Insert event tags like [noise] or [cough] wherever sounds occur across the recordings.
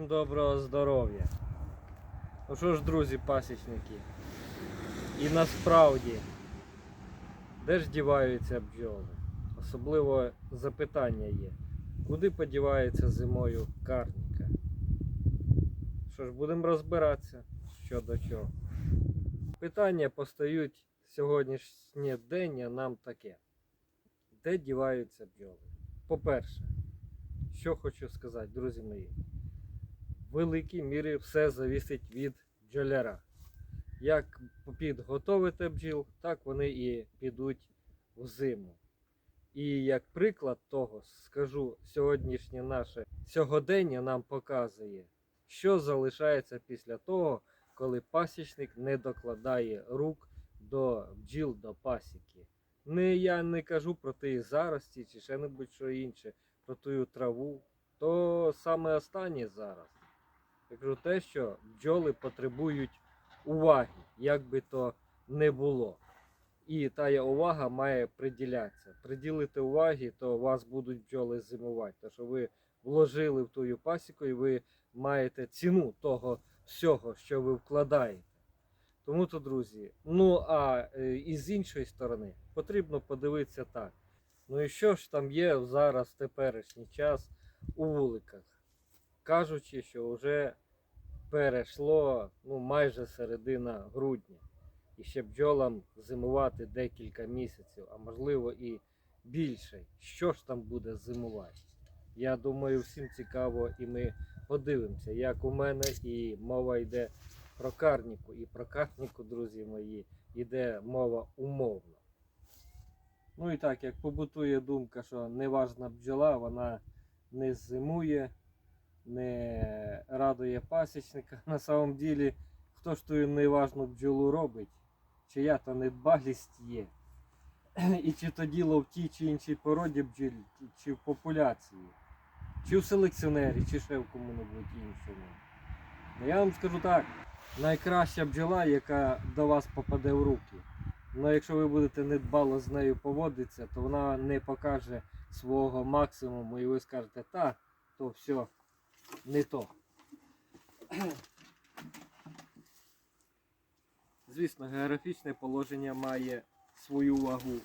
Всім доброго здоров'я. Ну що ж, друзі, пасічники. І насправді, де ж діваються бджоли? Особливо запитання є. Куди подівається зимою карніка? Що ж, будемо розбиратися що до чого. Питання постають сьогоднішнє день нам таке. Де діваються бджоли? По-перше, що хочу сказати, друзі мої. Великій мірі все зависить від бджоляра. Як підготовити бджіл, так вони і підуть в зиму. І як приклад того, скажу, сьогоднішнє наше сьогодення нам показує, що залишається після того, коли пасічник не докладає рук до бджіл до пасіки. Не, я не кажу про ті зарості чи ще небудь що інше, про ту траву. То саме останнє зараз. Я кажу те, що бджоли потребують уваги, як би то не було. І тая увага має приділятися. Приділити уваги, то вас будуть бджоли зимувати. Тому що ви вложили в тую пасіку і ви маєте ціну того всього, що ви вкладаєте. Тому то, друзі, ну а е, і з іншої сторони потрібно подивитися так. Ну і що ж там є зараз в теперішній час у вуликах? Кажучи, що вже перейшло ну, майже середина грудня. І ще бджолам зимувати декілька місяців, а можливо і більше. Що ж там буде зимувати? Я думаю, всім цікаво, і ми подивимося, як у мене і мова йде про карніку. І про карніку, друзі мої, йде мова умовно. Ну і так, як побутує думка, що неважна бджола, вона не зимує, не радує пасічника. [laughs] На самом ділі, хто ж ту неважну бджолу робить, чия то недбалість є. [clears throat] І чи то діло в тій чи іншій породі бджіл, чи в популяції, чи в селекціонері, чи ще в кому-небудь іншому. Я вам скажу так, найкраща бджола, яка до вас попаде в руки. Ну, якщо ви будете недбало з нею поводитися, то вона не покаже свого максимуму і ви скажете, та, то все не то. Звісно, географічне положення має свою вагу.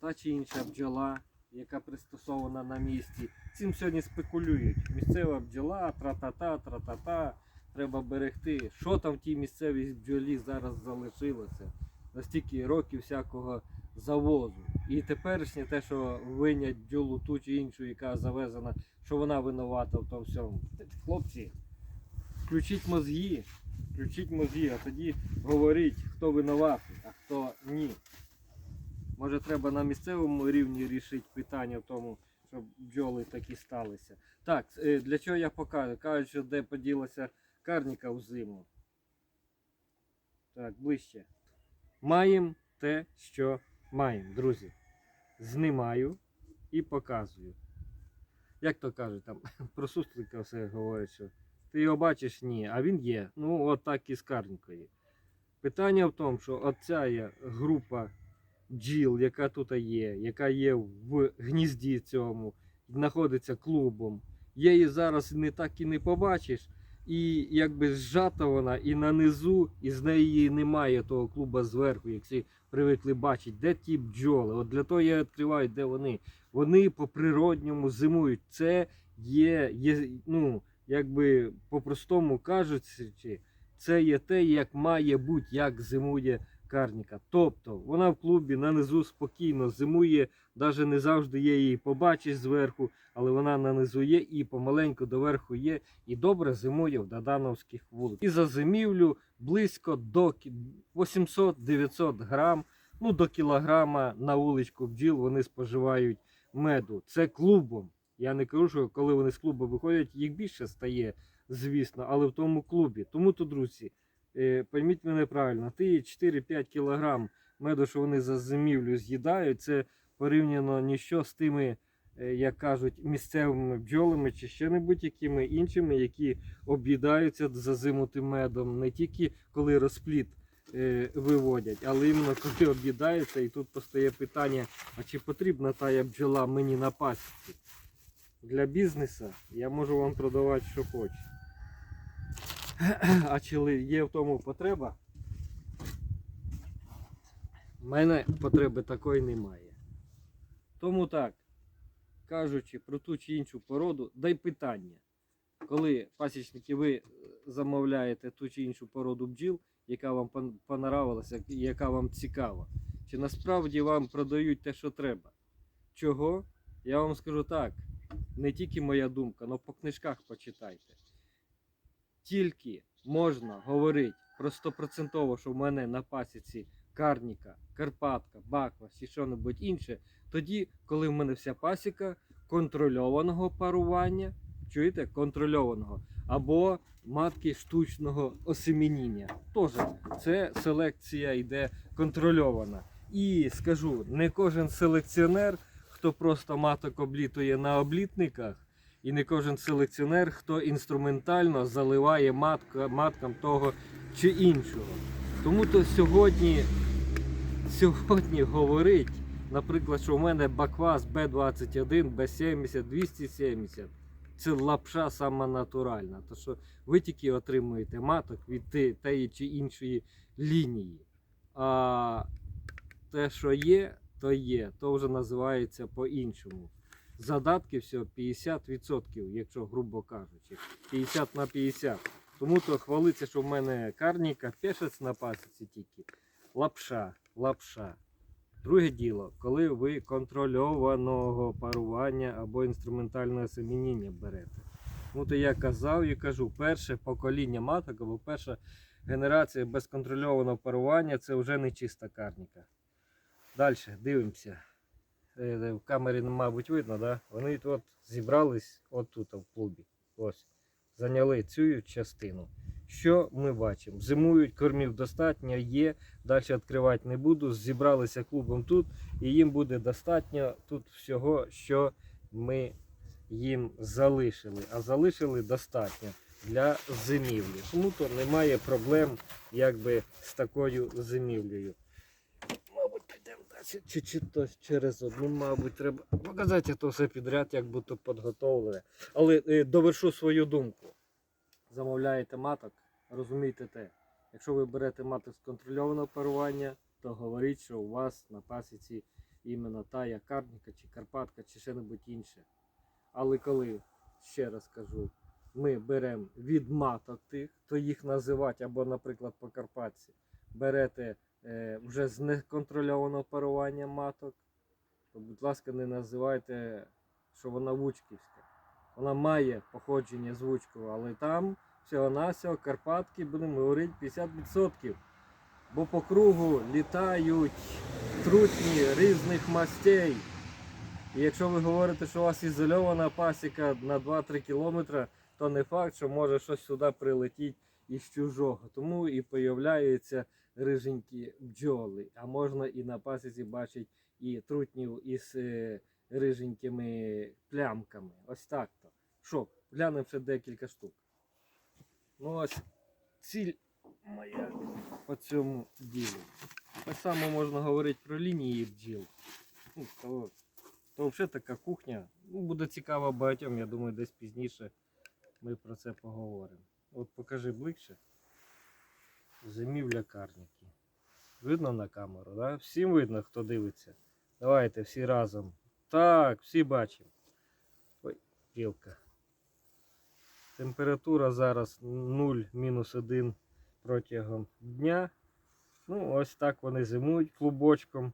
Та чи інша бджола, яка пристосована на місці. Цим сьогодні спекулюють. Місцева бджола, тра-та-та, тра-та-та. Треба берегти. Що там в тій місцевій бджолі зараз залишилося? Настільки років всякого завозу. І теперішнє те, що винять бджолу ту чи іншу, яка завезена, що вона винувата в тому всьому. Хлопці, включіть мозги, включіть мозги, а тоді говоріть, хто винуватий, а хто ні. Може треба на місцевому рівні рішити питання в тому, щоб бджоли такі сталися. Так, е, для чого я покажу? Кажуть, що де поділася карніка в зиму. Так, ближче. Маємо те, що маємо, друзі. Знімаю і показую. Як то кажуть, там [laughs] про суслика все говорять, що ти його бачиш? Ні, а він є. Ну, от так і з карнікою. Питання в тому, що оця група бджіл, яка тут є, яка є в гнізді цьому, знаходиться клубом. Її зараз не так і не побачиш. І якби зжата вона і на низу, і з неї немає того клуба зверху, як всі привикли бачити, де ті бджоли. От для того я відкриваю, де вони. Вони по природньому зимують. Це є, є ну, якби по-простому кажучи, це є те, як має бути, як зимує карніка. Тобто вона в клубі на низу спокійно зимує, навіть не завжди є її побачиш зверху, але вона на низу є і помаленьку доверху є, і добре зимує в дадановських вуликах. І за зимівлю близько до 800-900 грам, ну до кілограма на вуличку бджіл вони споживають меду. Це клубом. Я не кажу, що коли вони з клубу виходять, їх більше стає, звісно, але в тому клубі. Тому то, друзі, е, пойміть мене правильно, ті 4-5 кілограм меду, що вони за зимівлю з'їдають, це порівняно ніщо з тими, як кажуть, місцевими бджолами чи ще не будь-якими іншими, які об'їдаються за зиму тим медом, не тільки коли розпліт е, виводять, але іменно коли об'їдаються, і тут постає питання, а чи потрібна тая бджола мені на пасіці? Для бізнесу я можу вам продавати, що хочу. А чи є в тому потреба? У мене потреби такої немає. Тому так, кажучи про ту чи іншу породу, дай питання. Коли пасічники ви е, замовляєте ту чи іншу породу бджіл, яка вам пон- понравилася, яка вам цікава, чи насправді вам продають те, що треба? Чого? Я вам скажу так, не тільки моя думка, але по книжках почитайте. Тільки можна говорити про стопроцентово, що в мене на пасіці карніка, карпатка, баква чи що-небудь інше, тоді, коли в мене вся пасіка контрольованого парування, чуєте, контрольованого, або матки штучного осемініння. Теж це селекція йде контрольована. І скажу, не кожен селекціонер, хто просто маток облітує на облітниках, і не кожен селекціонер, хто інструментально заливає матка, маткам того чи іншого. Тому то сьогодні, сьогодні говорить, наприклад, що у мене баквас Б21, Б70, 270. Це лапша сама натуральна. То що ви тільки отримуєте маток від тієї чи іншої лінії. А те, що є, то є. То вже називається по-іншому. Задатки всього 50%, якщо грубо кажучи. 50 на 50. Тому то хвалиться, що в мене карніка, пешець на пасіці тільки. Лапша, лапша. Друге діло, коли ви контрольованого парування або інструментального семеніння берете. Ну, то я казав і кажу, перше покоління маток або перша генерація безконтрольованого парування це вже не чиста карніка. Далі дивимося. Е, В камері, мабуть, видно, да? вони тут зібрались отут в клубі. Ось. Зайняли цю частину. Що ми бачимо? Зимують, кормів достатньо, є. Далі відкривати не буду. Зібралися клубом тут, і їм буде достатньо тут всього, що ми їм залишили. А залишили достатньо для зимівлі. Тому то немає проблем якби, з такою зимівлею. Мабуть, підемо далі. То через одну, мабуть, треба показати то все підряд, як будто підготовлене. Але е, довершу свою думку. Замовляєте маток, розумійте те. Якщо ви берете маток з контрольованого парування, то говоріть, що у вас на пасіці іменно та якарніка, чи карпатка, чи ще небудь інше. Але коли, ще раз кажу, ми беремо від маток тих, то їх називати, або, наприклад, по Карпатці, берете е, вже з неконтрольованого парування маток, то, будь ласка, не називайте, що вона вучківська. Вона має походження з Вучкова, але там всього-навсього Карпатки, будемо говорити, 50%. Бо по кругу літають трутні різних мастей. І якщо ви говорите, що у вас ізольована пасіка на 2-3 кілометри, то не факт, що може щось сюди прилетіти із чужого. Тому і появляються риженькі бджоли. А можна і на пасіці бачити і трутнів із е, риженькими плямками. Ось так то. Що, глянемо ще декілька штук. Ну ось ціль моя по цьому ділу. Так само можна говорити про лінії бджіл. Ну, то, то взагалі така кухня. Ну, буде цікаво багатьом, я думаю, десь пізніше ми про це поговоримо. От покажи ближче. Зимівля карніки. Видно на камеру, да? Всім видно, хто дивиться. Давайте всі разом. Так, всі бачимо. Ой, пілка. Температура зараз 0-1 протягом дня. Ну, ось так вони зимують клубочком.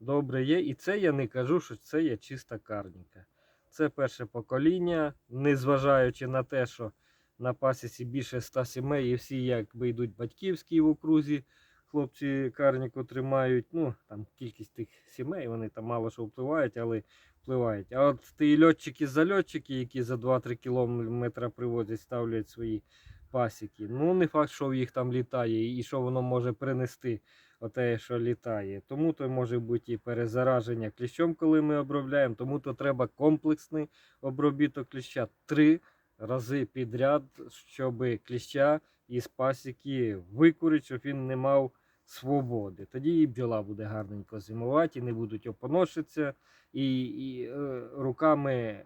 Добре є. І це я не кажу, що це є чиста карніка. Це перше покоління, незважаючи на те, що на пасіці більше 100 сімей і всі якби йдуть батьківські в окрузі. Хлопці карніку тримають. Ну, там кількість тих сімей, вони там мало що впливають, але впливають. А от ті льотчики зальотчики, які за 2-3 кілометри привозять, ставлять свої пасіки. Ну, не факт, що в їх там літає і що воно може принести, оте, що літає. Тому то може бути і перезараження кліщом, коли ми обробляємо. Тому то треба комплексний обробіток кліща три рази підряд, щоб кліща із пасіки викурити, щоб він не мав свободи. Тоді і бджола буде гарненько зимувати, і не будуть опоношитися, і, і е, руками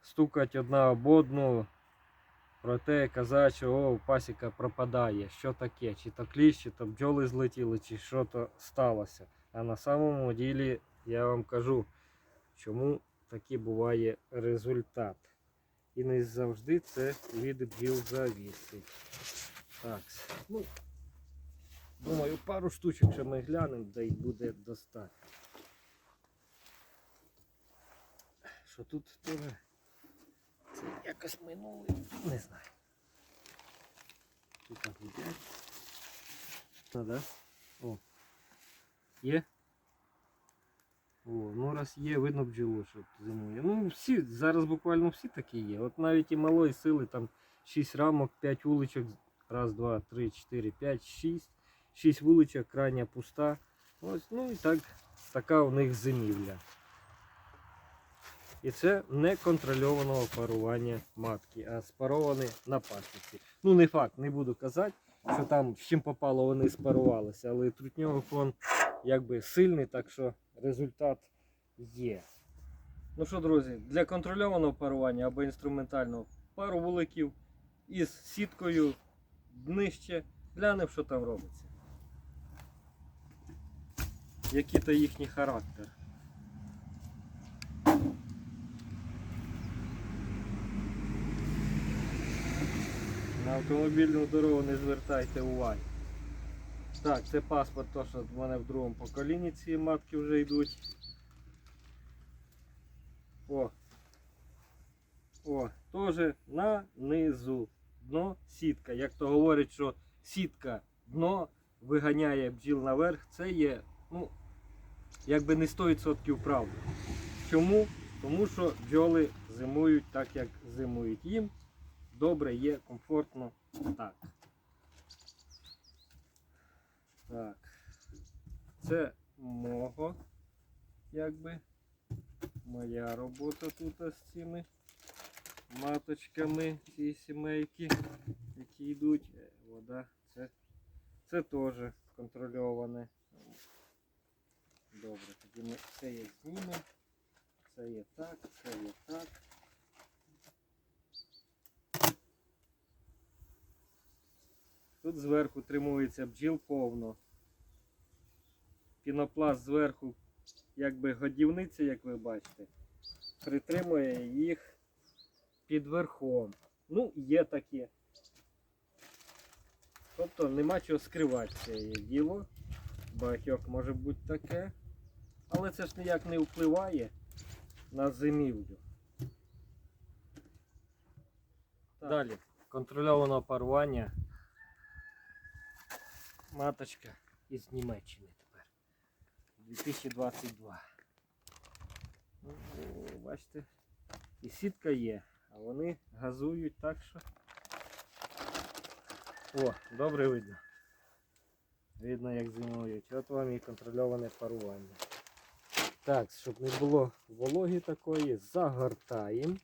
стукати одна об одну про те, казати, що о, пасіка пропадає, що таке, чи то кліщ, чи то бджоли злетіли, чи що то сталося. А на самому ділі я вам кажу, чому такий буває результат. І не завжди це від бджіл завісить. Так, ну, думаю, пару штучок ще ми глянемо, да й буде достатньо. Що тут теж це якось минулий, не знаю. Тут так. Ну, да? О. Є? О, ну раз є, видно бджолу, що зимує. Ну, всі, зараз буквально всі такі є. От навіть і малої сили там 6 рамок, 5 вуличок. Раз, два, три, чотири, п'ять, шість. 6 вуличок, крайня пуста. Ось, ну і так, така у них зимівля. І це не контрольованого парування матки, а спаровані на пасіці. Ну, не факт, не буду казати, що там з чим попало вони спарувалися, але трутньовий фон якби сильний, так що результат є. Ну що, друзі, для контрольованого парування або інструментального пару вуликів із сіткою днище. Глянемо, що там робиться. Який то їхній характер. На автомобільну дорогу не звертайте уваги. Так, це паспорт, то що в мене в другому поколінні ці матки вже йдуть. О. О, теж на низу. Дно сітка. Як то говорять, що сітка дно виганяє бджіл наверх, це є, ну, якби не 100% правда. Чому? Тому що бджоли зимують так, як зимують. Їм добре є, комфортно так. Так. Це мого, якби, моя робота тут з цими маточками цієї сімейки, які йдуть. Е, Вода, це, це теж контрольоване. Добре, тоді ми це є знімемо. Це є так, це є так. Тут зверху тримується бджіл повно. Пінопласт зверху, якби годівниця, як ви бачите, притримує їх під верхом. Ну, є таке. Тобто нема чого скривати це діло. Багатьох може бути таке. Але це ж ніяк не впливає на зимівлю. Далі. Контрольоване парування. Маточка із Німеччини тепер. 2022. Ну, бачите, і сітка є, а вони газують так що. О, добре видно. Видно, як зимують. От вам і контрольоване парування. Так, щоб не було вологи такої, загортаємо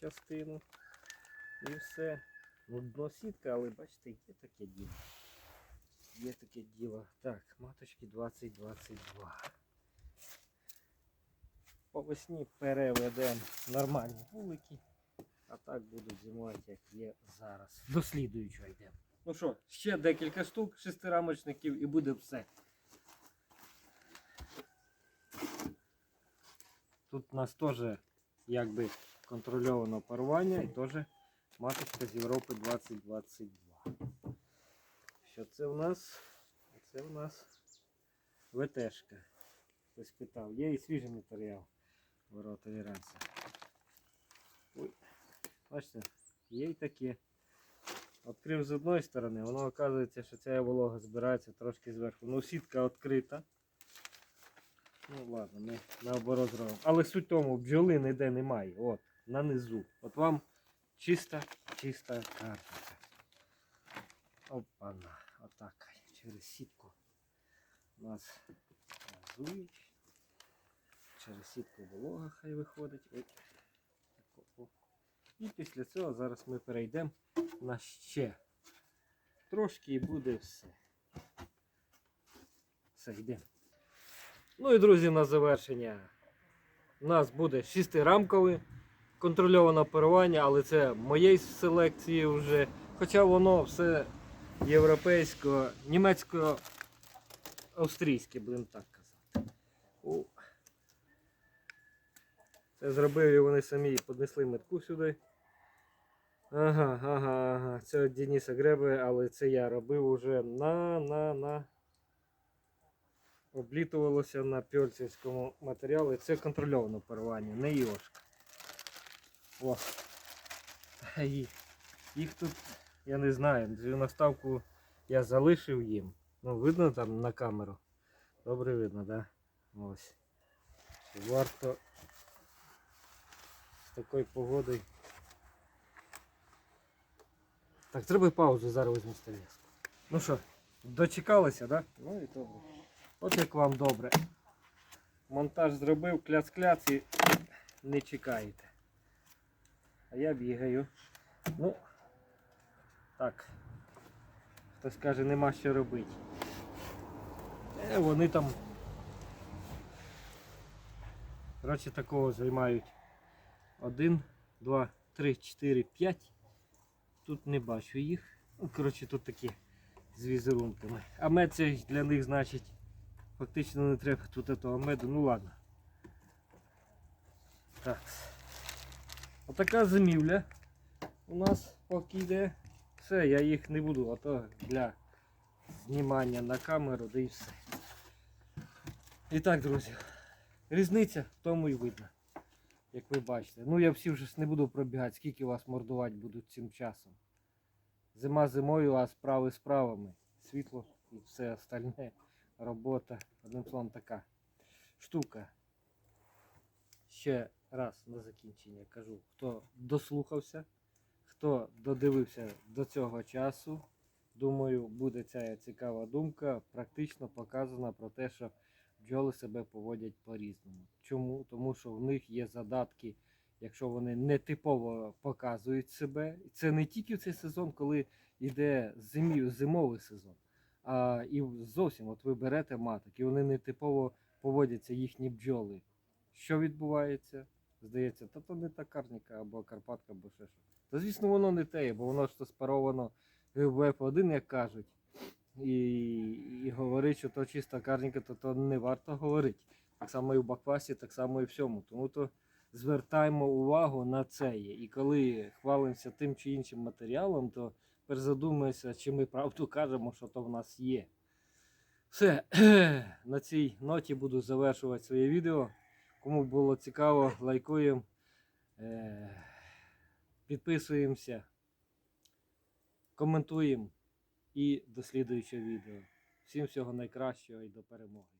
частину і все. Ну, дно сітка, але бачите, є таке діло. Є таке діло. Так, маточки 2022. По весні переведемо нормальні вулики, а так будуть зимувати, як є зараз. До слідуючого йдемо. Ну що, ще декілька штук шестирамочників і буде все. Тут у нас теж якби контрольовано парування і теж маточка з Європи 2022. Що це у нас? Це у нас ВТшка. Хтось питав. Є і свіжий матеріал ворота Іранця. Ой, бачите, є і таке. Відкрив з одної сторони, воно оказується, що ця волога збирається трошки зверху. Ну, сітка відкрита. Ну ладно, ми наоборот зробимо. Але суть тому, бджоли ніде немає. От, на низу. От вам чиста, чиста карточка. Опана. Отак. Через сітку нас газують. Через сітку волога хай виходить. І після цього зараз ми перейдемо на ще. Трошки і буде все. Все, йдемо. Ну і друзі, на завершення. У нас буде шестирамковий контрольоване парування, але це моєї селекції вже. Хоча воно все європейсько, німецько австрійське, будемо так казати. О. Це зробив і вони самі піднесли метку сюди. Ага, ага, ага. Це Дениса Греби, але це я робив уже на, на, на. Облітувалося на пьольцівському матеріалі. Це контрольоване парування, не йошка. О. Їх тут, я не знаю, наставку я залишив їм. Ну, видно там на камеру. Добре видно, да? Ось. Варто з такою погодою. Так, треба паузу, зараз візьму столівську. Ну що, дочекалися, да? Ну і добре. От як вам добре. Монтаж зробив, кляц-кляц і не чекаєте. А я бігаю. Ну, так. Хтось каже, нема що робити. Е, вони там. Коротше, такого займають. Один, два, три, чотири, п'ять. Тут не бачу їх. Ну, коротше, тут такі з візерунками. А мед це для них значить. Фактично не треба тут того меду. Ну ладно. Так. Отака зимівля у нас поки йде. Все, я їх не буду, а то для знімання на камеру, да і все. І так, друзі, різниця в тому і видно. Як ви бачите. Ну я всі вже не буду пробігати, скільки вас мордувати будуть цим часом. Зима зимою, а справи справами. Світло і все остальне. Робота. Одним словом така штука. Ще раз на закінчення кажу, хто дослухався, хто додивився до цього часу, думаю, буде ця цікава думка практично показана про те, що бджоли себе поводять по-різному. Чому? Тому що в них є задатки, якщо вони не типово показують себе. Це не тільки в цей сезон, коли йде зимів, зимовий сезон, а і зовсім от ви берете маток, і вони не типово поводяться їхні бджоли. Що відбувається? Здається, та то не та карніка або карпатка, або ще що. Та звісно, воно не те, бо воно ж то спаровано в F1, як кажуть. І, і говорить, що то чиста карніка, то, то не варто говорити. Так само і в баквасі, так само і в всьому. Тому то звертаємо увагу на це. І коли хвалимося тим чи іншим матеріалом, то перезадумаємося, чи ми правду кажемо, що то в нас є. Все, [clears throat] на цій ноті буду завершувати своє відео. Кому було цікаво, лайкуємо, е, підписуємося, коментуємо і до слідуючого відео. Всім всього найкращого і до перемоги.